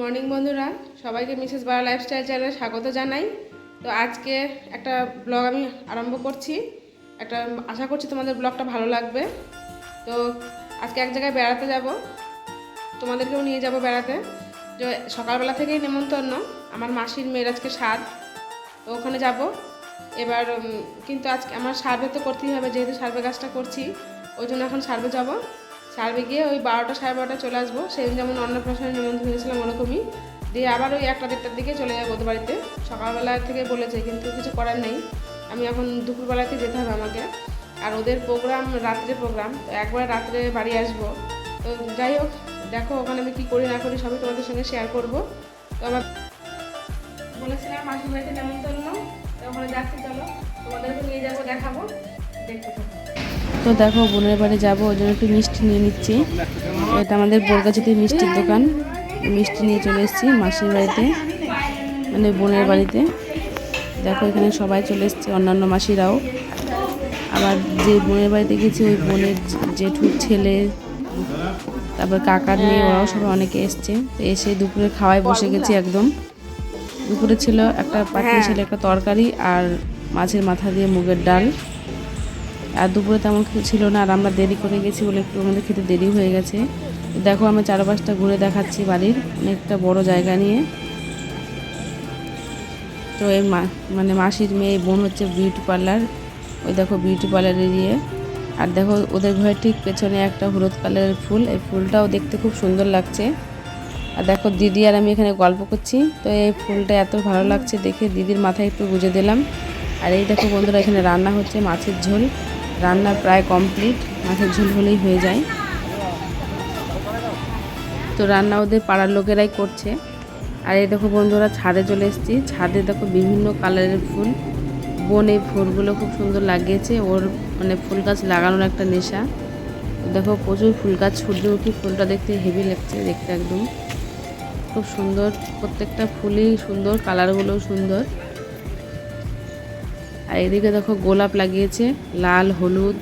Morning বন্ধুরা, সবাইকে Mrs বারা লাইফস্টাইল চ্যানেলে স্বাগত জানাই। তো আজকে একটা ব্লগ আমি আরম্ভ করছি। একটা, আশা করছি তোমাদের ব্লগটা ভালো লাগবে। তো আজকে এক জায়গায় বেড়াতে যাব। তোমাদেরকেও নিয়ে যাব বেড়াতে। তো সকালবেলা থেকেই নেমন্তন্ন। আমার মাসির মেয়ের আজকে স্বাদ তো ওখানে যাব। এবার কিন্তু আজকে আমার সার্ভে তো করতেই হবে, যেহেতু সার্ভে কাজটা করছি, ওই জন্য এখন সার্ভে যাব। সার্ভে গিয়ে ওই বারোটা সাড়ে বারোটা চলে আসব। সেদিন যেমন অন্নপ্রাশনে নিমন্ত্রণ হয়েছিলাম ওরকমই দিয়ে আবার ওই একটা দেড়টার দিকে চলে যাব ওদের বাড়িতে। সকালবেলা থেকে বলেছে, কিন্তু কিছু করার নেই। আমি এখন দুপুরবেলাতে যেতে হবে আমাকে। আর ওদের প্রোগ্রাম, রাত্রে প্রোগ্রাম একবার রাত্রে বাড়ি আসব। তো যাই হোক, দেখো ওখানে আমি কী করি না করি সবই তোমাদের সঙ্গে শেয়ার করব। তো আমার বলেছিলাম মাসির বাড়িতে নেমন্তন্ন ওখানে যাচ্ছি, চলো। তোমাদেরকে নিয়ে যাব, দেখাবো। দেখতে থাকো। তো দেখো বোনের বাড়ি যাব ওই জন্য একটু মিষ্টি নিয়ে নিচ্ছি। এটা আমাদের বোরগাছিতে মিষ্টির দোকান। মিষ্টি নিয়ে চলে এসেছি মাসির বাড়িতে মানে বোনের বাড়িতে। দেখো এখানে সবাই চলে এসছে অন্যান্য মাসিরাও। আবার যে বোনের বাড়িতে গেছি ওই বোনের জেঠুর ছেলে তারপর কাকার মেয়ে ওরাও সবাই অনেকে এসছে। তো এসে দুপুরে খাওয়ায় বসে গেছি একদম। দুপুরে ছিল একটা পাখি ছিল একটা তরকারি আর মাছের মাথা দিয়ে মুগের ডাল। আর দুপুরে তেমন কিছু ছিল না, আর আমরা দেরি করে গেছি বলে একটু আমাদের খেতে দেরি হয়ে গেছে। দেখো আমি চারপাশটা ঘুরে দেখাচ্ছি বাড়ির, অনেকটা বড় জায়গা নিয়ে। তো এই মানে মাসির মেয়ে, বোন হচ্ছে বিউটি পার্লার, ওই দেখো বিউটি পার্লারের ইয়ে আর দেখো, ওদের ঘরের ঠিক পেছনে একটা হলুদ কালারের ফুল, এই ফুলটাও দেখতে খুব সুন্দর লাগছে। আর দেখো, দিদি আর আমি এখানে গল্প করছি, তো এই ফুলটা এত ভালো লাগছে দেখে দিদির মাথায় একটু গুজে দিলাম। আর এই দেখো বন্ধুরা, এখানে রান্না হচ্ছে মাছের ঝোল। রান্না প্রায় কমপ্লিট মাছের ঝোল হলেই হয়ে যায়। তো রান্না ওদের পাড়ার লোকেরাই করছে। আর এই দেখো বন্ধুরা, ছাদে চলে এসেছি। ছাদে দেখো বিভিন্ন কালারের ফুল। বোন এই ফুলগুলো খুব সুন্দর লাগিয়েছে। ওর মানে ফুল গাছ লাগানোর একটা নেশা। দেখো প্রচুর ফুল গাছ, সূর্যমুখী ফুলটা দেখতে হেভি লাগছে, দেখতে একদম। খুব সুন্দর, প্রত্যেকটা ফুলই সুন্দর কালারগুলোও সুন্দর। আর এদিকে দেখো গোলাপ লাগিয়েছে লাল হলুদ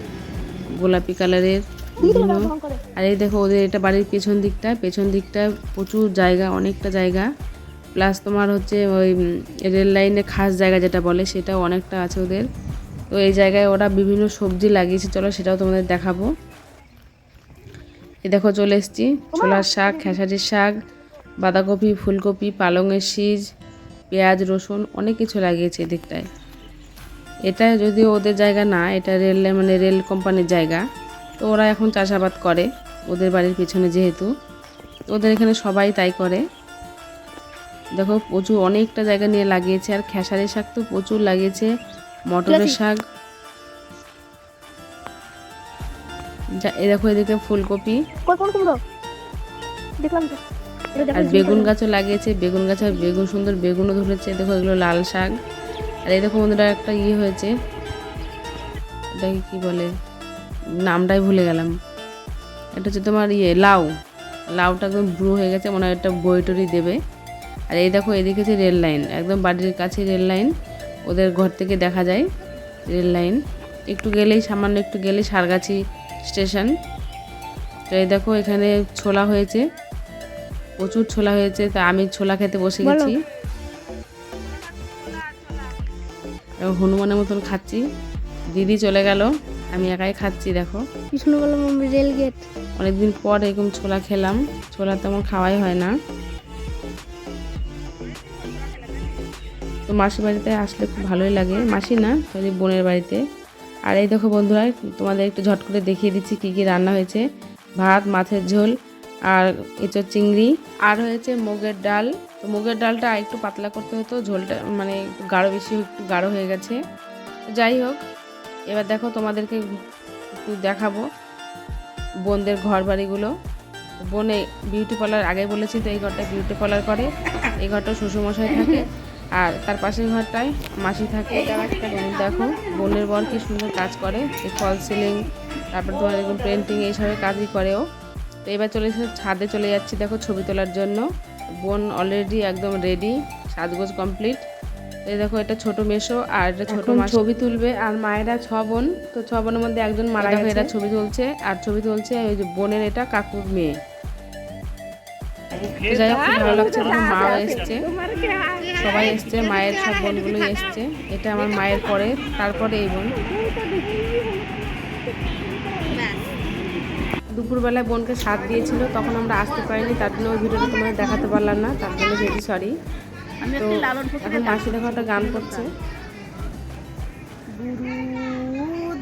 গোলাপি কালারের আর এই দেখো ওদের এটা বাড়ির পেছন দিকটা পেছন দিকটা প্রচুর জায়গা অনেকটা জায়গা। প্লাস তোমার হচ্ছে ওই রেল লাইনে খাস জায়গা যেটা বলে সেটাও অনেকটা আছে ওদের। তো এই জায়গায় ওরা বিভিন্ন সবজি লাগিয়েছে চলো সেটাও তোমাদের দেখাবো। এই দেখো চলে এসেছি ছোলার শাক খেসারির শাক বাঁধাকপি ফুলকপি পালংয়ের সিজ পেঁয়াজ রসুন অনেক কিছু লাগিয়েছে এদিকটায়। এটা যদিও ওদের জায়গা না এটা রেল মানে রেল কোম্পানির জায়গা। তো ওরা এখন চাষাবাদ করে ওদের বাড়ির পিছনে যেহেতু। ওদের এখানে সবাই তাই করে। দেখো প্রচুর অনেকটা জায়গা নিয়ে লাগিয়েছে আর খেসারি শাক তো প্রচুর লাগিয়েছে মটরের শাক। যা এই দেখো এদিকে ফুলকপি। দেখলাম আর বেগুন গাছও লাগিয়েছে বেগুন গাছ আর বেগুন সুন্দর বেগুনও ধরেছে। দেখো এগুলো লাল শাক। আর এই দেখো বন্ধুরা একটা ইয়ে হয়েছে। এটাকে কী বলে? নামটাই ভুলে গেলাম। এটা হচ্ছে তোমার ইয়ে লাউ। লাউটা একদম ব্রু হয়ে গেছে মনে হয় একটা বইটরি দেবে। আর এই দেখো এদিকে হচ্ছে রেল লাইন। একদম বাড়ির কাছে রেল লাইন। ওদের ঘর থেকে দেখা যায় রেল লাইন। একটু গেলেই সামান্য একটু গেলেই সারগাছি স্টেশন। তো এই দেখো এখানে ছোলা হয়েছে। প্রচুর ছোলা হয়েছে। তা আমি ছোলা খেতে বসে। গেছি। হনুমানের মতন খাচ্ছি। দিদি চলে গেল আমি একাই খাচ্ছি দেখো। Rail gate. অনেকদিন পর এরকম ছোলা খেলাম। ছোলা তেমন খাওয়াই হয় না। তো মাসির বাড়িতে আসলে খুব ভালোই লাগে। মাসি না সরি বোনের বাড়িতে। আর এই দেখো বন্ধুরা তোমাদের একটু ঝট করে দেখিয়ে দিচ্ছি কী কী রান্না হয়েছে। ভাত মাছের ঝোল আর এঁচোর চিংড়ি। আর হয়েছে মুগের ডাল। তো মুগের ডালটা একটু পাতলা করতে হতো, ঝোলটা মানে গাঢ় বেশি একটু গাঢ় হয়ে গেছে। যাই হোক, এবার দেখো তোমাদেরকে একটু দেখাবো বোনদের ঘর বাড়িগুলো বোনে বিউটি পার্লার আগে বলেছি তো, এই ঘরটা বিউটি পার্লার করে। এই ঘরটা শ্বশুরমশাই থাকে আর তার পাশের ঘরটায় মাসি থাকে। দেখো, বোনের বর কি সুন্দর কাজ করে। এই ফল সিলিং, তারপর তোমার এরকম পেন্টিং এইসবের কাজই করে ও। তো এবার চলে এসে ছাদে চলে যাচ্ছি দেখো ছবি তোলার জন্য। বোন অলরেডি একদম রেডি সাজগোজ কমপ্লিট এই দেখো এটা ছোট মেশো আর এটা ছোট মাস। ছবি তুলবে আর মায়েরা ছ বোন তো ছ বোনের মধ্যে একজন মারা গেছে। এটা ছবি তুলছে আর ছবি তুলছে ওই যে বোনের এটা কাকুর মেয়ে। যাই হোক খুব ভালো লাগছে মাও এসছে। সবাই এসছে মায়ের সব বোনগুলোই এসছে। এটা আমার মায়ের পরে তারপরে এই বোন। দুপুরবেলায় বোনকে সাথ দিয়েছিল তখন আমরা আসতে পারিনি তার জন্য ওই ভিডিওটা তোমাদের দেখাতে পারলাম না তার জন্য ভেরি সরি তো এখন মাসি দেখো একটা গান করছে। গুরু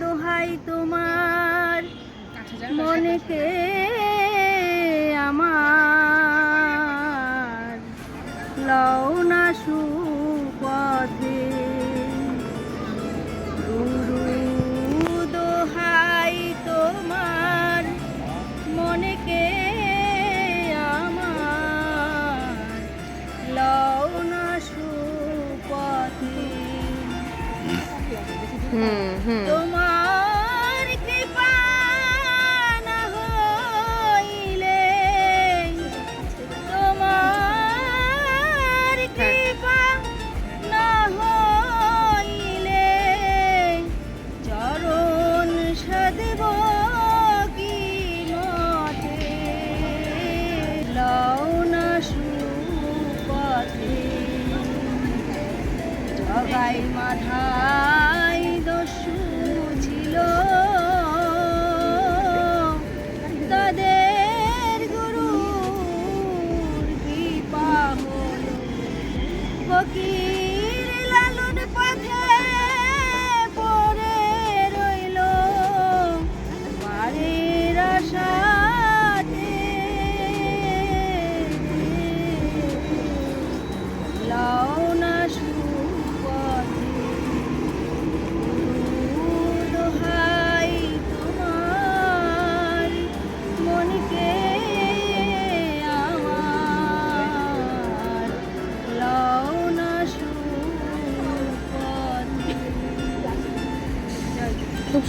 দোহাই তোমার মনেকে আমার। লও না সুপথে มาทา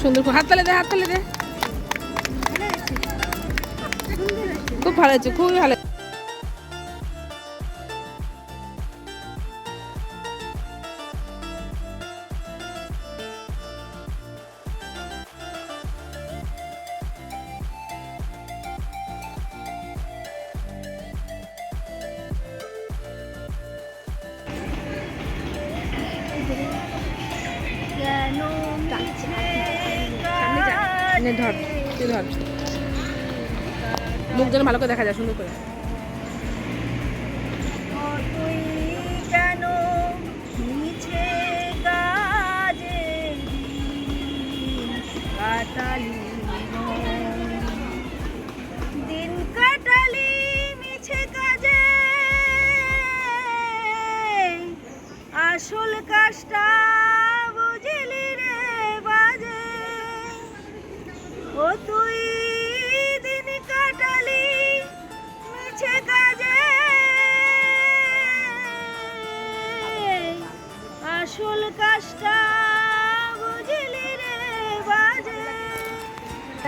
সুন্দর হাত তালে দে হাত তালে দে। খুব ভালো হয়েছে খুবই ভালো নে ধর তুই ধর? মুখ যেন ভালো করে দেখা যায়, সুন্দর করে। কাটালি দিন। কাটালি মিছে আসল কাজটা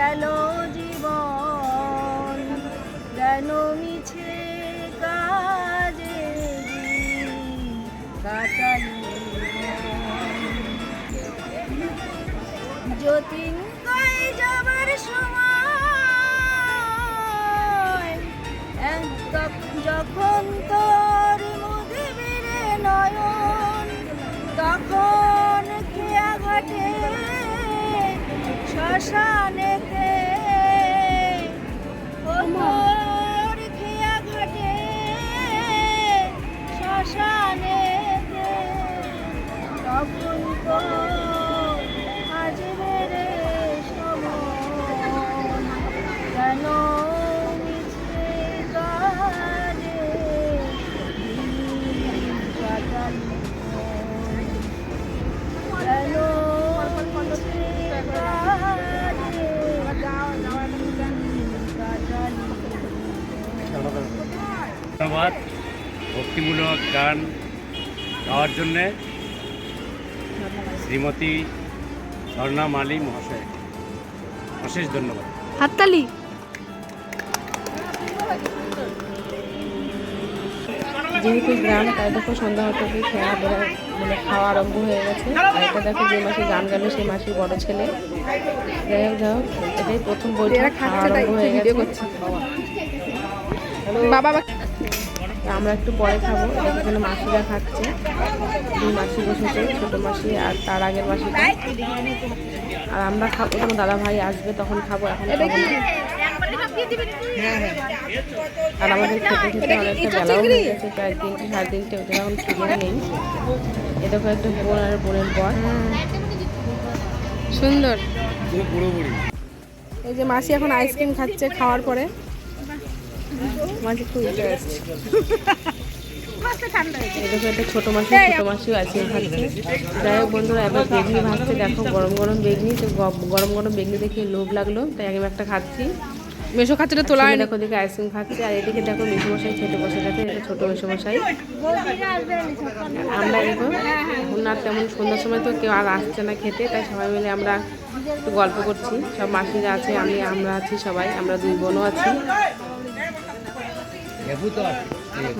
গেল জীবন কেন মিছে কাজে কাটালি যতীন কই যাবার সময়? যখন তোর মুদিবিরে নয়ন, তখন খেয়া ঘাটে শ্মশানেতে ধন্যবাদ। ভক্তিমূলক গান গাওয়ার জন্যে শ্রীমতী ঝর্ণা মালি মহাশয়। অশেষ ধন্যবাদ। হাততালি। যেহেতু গ্রাম তাই দেখো সন্ধ্যা হতে কি খেয়া বেড়া মানে খাওয়া আরম্ভ হয়ে গেছে। আর এটা দেখো যে মাসি গান গাবে সেই মাসির বড় ছেলে। যাই হোক যাই হোক এটাই প্রথম বইটা খাওয়া আরম্ভ হয়ে গেছে। বাবা। আমরা একটু পরে খাব। এখানে মাসিরা খাচ্ছে। দুই মাসি বসেছে ছোটো মাসি আর তার আগের মাসিটা আর আমরা খাব তখন দাদা ভাই আসবে তখন খাব এখন। আর আমাদের খেতে খেতে অনেকটা বেলাও হয়ে গেছে প্রায় তিনটে সাড়ে তিনটে ওদের এখন খিদে নেই। এটা একটা বোন আর বোনের পর সুন্দর। এই যে মাসি এখন আইসক্রিম খাচ্ছে খাওয়ার পরে। মাসি খুব আসছে। এদিকে একটা ছোটো মাসি ছোটো মাসিও আইসক্রিম খাচ্ছে যাই হোক বন্ধুরা এবার বেগনি ভাজছে। দেখো গরম গরম বেগনি তো গরম গরম বেগনি দেখে লোভ লাগল তাই আমি একটা খাচ্ছি। মেশো খাচ্ছেটা তোলা ছেলে দেখো দিকে আইসক্রিম খাচ্ছে। আর এদিকে দেখো মেসমশাই খেতে বসে গেছে এটা ছোটো মেসমশাই আমরা দেখো এখন আর তেমন সন্ধ্যার সময় তো কেউ আর আসছে না খেতে তাই সবাই মিলে আমরা একটু গল্প করছি। সব মাসিরা আছে আমি আমরা আছি সবাই আমরা দুই বোনও আছে।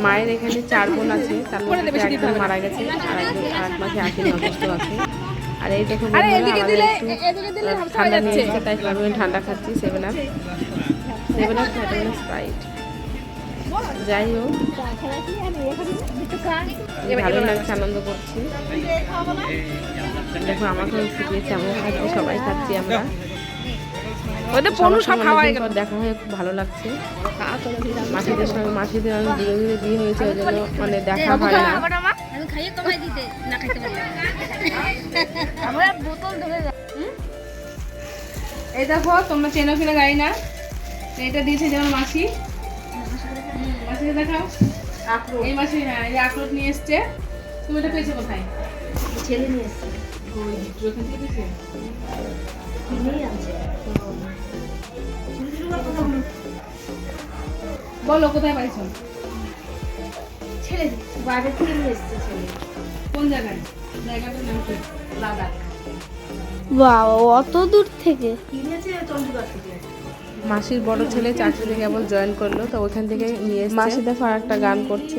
মায়ের এখানে চার বোন আছে তার মধ্যে একজন মারা গেছে আর একজন এক মাসে আসেনি অসুস্থ আছে। আর এই দেখো বন্ধুরা, আমাদের একটু ঠান্ডা নিয়ে এসেছে তাই মিলে ঠান্ডা খাচ্ছি Seven Up. Seven Up Sprite যাই হোক ভালো লাগছে আনন্দ করছি। দেখো আমাকেও শিখিয়েছে আমিও খাচ্ছি সবাই খাচ্ছি আমরা। ওদের পনু সব খাওয়া অনেকদিন দেখা হয়ে খুব ভালো লাগছে। মাসিদের সঙ্গে মাসিদের অনেক দূরে দূরে বিয়ে হয়েছে ওই জন্য মানে দেখা হয় না। আমি খাইয়ে কমাই দিতে না খাইতে পারলে আমরা বোতল ধরে এই দেখো তোমরা চেনো কিনা গাড়ি না। এটা দিয়েছে যেমন মাসি। মাসিকে দেখাও। এই মাসি হ্যাঁ এই আখরোট নিয়ে এসছে। তুমি এটা পেয়েছ কোথায়? ছেলে নিয়ে এসছে। ওই ওখান থেকে পেয়েছে? বলো কোথায় পাইছো ছেলে বাইরে থেকে নিয়ে এসছে ছেলে। কোন জায়গায়? জায়গাটার নাম কি? লাদাখ। বাবা অত দূর থেকে? কিনেছে চন্ডীগড় থেকে। মাসির বড় ছেলে চাকরিতে কেবল জয়েন করল তো ওখান থেকে নিয়ে মাসিদা মাসি দেখো আর একটা গান করছে।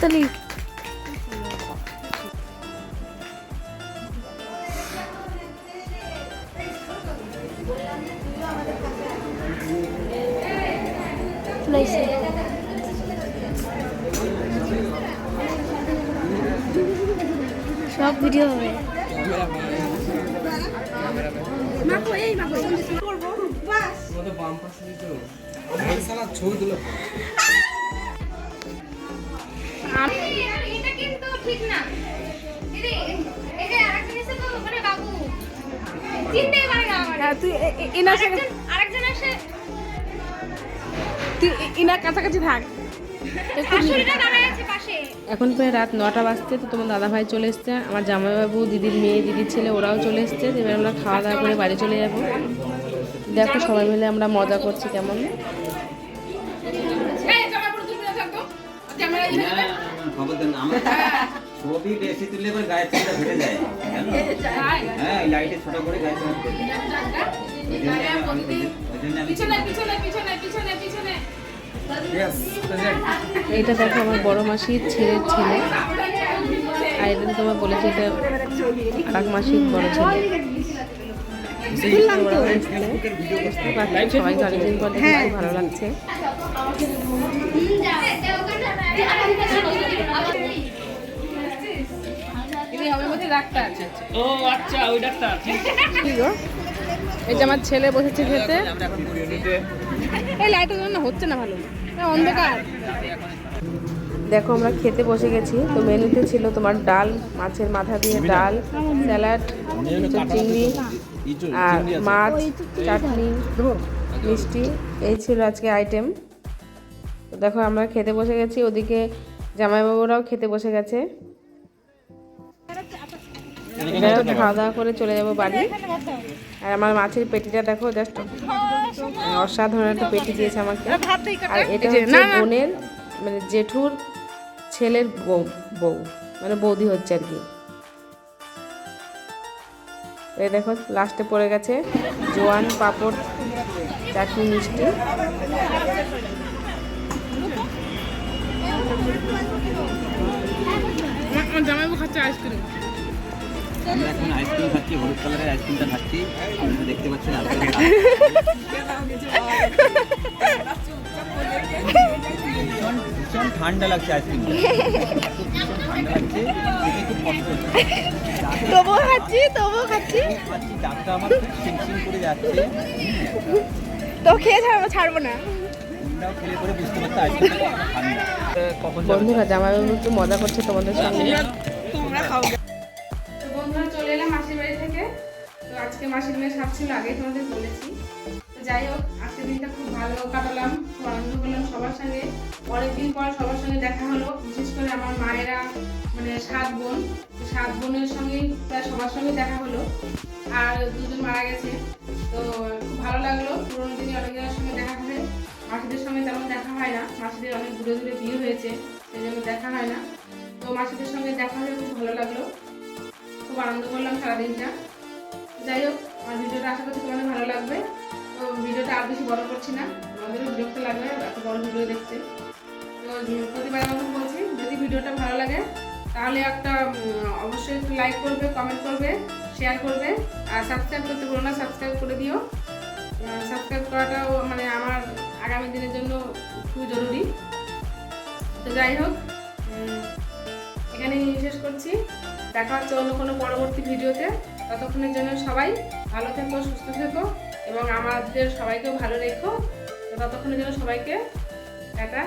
হাততালি সব ভিডিও হবে। দিদি এই যে আরেকজন এসে তো মানে বাবু চিনতেই পারে না আমার হ্যাঁ তুই এনার তুই এনার কাছাকাছি থাক। পাশে। এখন প্রায় রাত নটা বাজতে তো তোমার দাদা ভাই চলে এসছে আমার জামাইবাবু দিদির মেয়ে দিদির ছেলে ওরাও চলে এসছে এবার আমরা খাওয়া দাওয়া করে বাড়ি চলে যাব। দেখো সবাই মিলে আমরা মজা করছি কেমন। খবর দেন আমার ছবি বেশি তুললে এবার গায়ের চামড়া ফেটে যায়। হ্যাঁ লাইটে ছোট করে গায়ের চামড়া ফেটে যায়। এটা দেখো আমার বড় মাসির ছেলের ছেলে। আর এটা তোমার বলেছে এটা আর এক মাসির বড় ছেলে। সবাইকে অনেকদিন পর ভালো লাগছে। ডাক্তার। ও আচ্ছা ওই ডাক্তার কি গো? এই যে আমার ছেলে বসেছে খেতে। এই লাইটের জন্য হচ্ছে না ভালো। অন্ধকার। দেখো আমরা খেতে বসে গেছি। তো মেনুতে ছিল তোমার ডাল মাছের মাথা দিয়ে ডাল স্যালাড চিংড়ি আর মাছ চাটনি মিষ্টি। এই ছিল আজকে আইটেম। দেখো আমরা খেতে বসে গেছি। ওদিকে জামাইবাবুরাও খেতে বসে গেছে। খাওয়া দাওয়া করে চলে যাব বাড়ি। আর আমার মাছের পেটিটা দেখো জাস্ট অসাধারণ একটা পেটি দিয়েছে আমাকে। আর এটা হচ্ছে বোনের মানে জেঠুর ছেলের বউ বউ মানে বৌদি হচ্ছে আর কি। এই দেখো লাস্টে পড়ে গেছে জোয়ান পাপড় চাটনি মিষ্টি। জামাইবু খাচ্ছে আইসক্রিম আমরা এখন আইসক্রিম খাচ্ছি হলুদ কালারের আইসক্রিমটা খাচ্ছি। আপনারা দেখতে পাচ্ছেন ভীষণ ঠান্ডা লাগছে আইসক্রিম ঠান্ডা লাগছে খুব কষ্ট তবুও খাচ্ছি তবুও খাচ্ছি। খাচ্ছি দাঁতটা আমার সিমসিম করে যাচ্ছে। তো খেয়ে ছাড়বো ছাড়বো না। বন্ধুরা জামাইবাবু একটু মজা করছে তোমাদের সঙ্গে। তো তো আজকে মাসির মেয়ে সাপ ছিল, আগেই তোমাদের বলেছি। তো যাই হোক, আজকের দিনটা খুব ভালো কাটালাম। খুব আনন্দ করলাম সবার সঙ্গে। অনেকদিন পর সবার সঙ্গে দেখা হলো, বিশেষ করে আমার মায়েরা মানে সাত বোন। সাত বোনের সঙ্গে প্রায় সবার সঙ্গে দেখা হলো। আর দুজন মারা গেছে। তো খুব ভালো লাগল, পুরোনো দিনে অনেকজনের সঙ্গে দেখা হবে। মাসিদের সঙ্গে তেমন দেখা হয় না। মাসিদের অনেক দূরে দূরে বিয়ে হয়েছে, সেই জন্য দেখা হয় না। তো মাসিদের সঙ্গে দেখা হয়ে খুব ভালো লাগল। খুব আনন্দ করলাম সারাদিনটা। যাই হোক, আমার ভিডিওটা আশা করছি তোমাদের ভালো লাগবে। তো ভিডিওটা আর বেশি বড় করছি না তোমাদেরও বিরক্ত লাগবে, এত বড় ভিডিও দেখতে। তো প্রতিবার মতো বলছি, যদি ভিডিওটা ভালো লাগে, তাহলে একটা অবশ্যই একটু লাইক করবে কমেন্ট করবে শেয়ার করবে, আর সাবস্ক্রাইব করতে বলো না সাবস্ক্রাইব করে দিও। সাবস্ক্রাইব করাটাও মানে আমার আগামী দিনের জন্য খুব জরুরি। তো যাই হোক এখানেই শেষ করছি। দেখা হচ্ছে অন্য কোনো পরবর্তী ভিডিওতে। ততক্ষণের জন্য সবাই ভালো থেকো, সুস্থ থেকো এবং আমাদের সবাইকেও ভালো রেখো। ততক্ষণের জন্য সবাইকে টাটা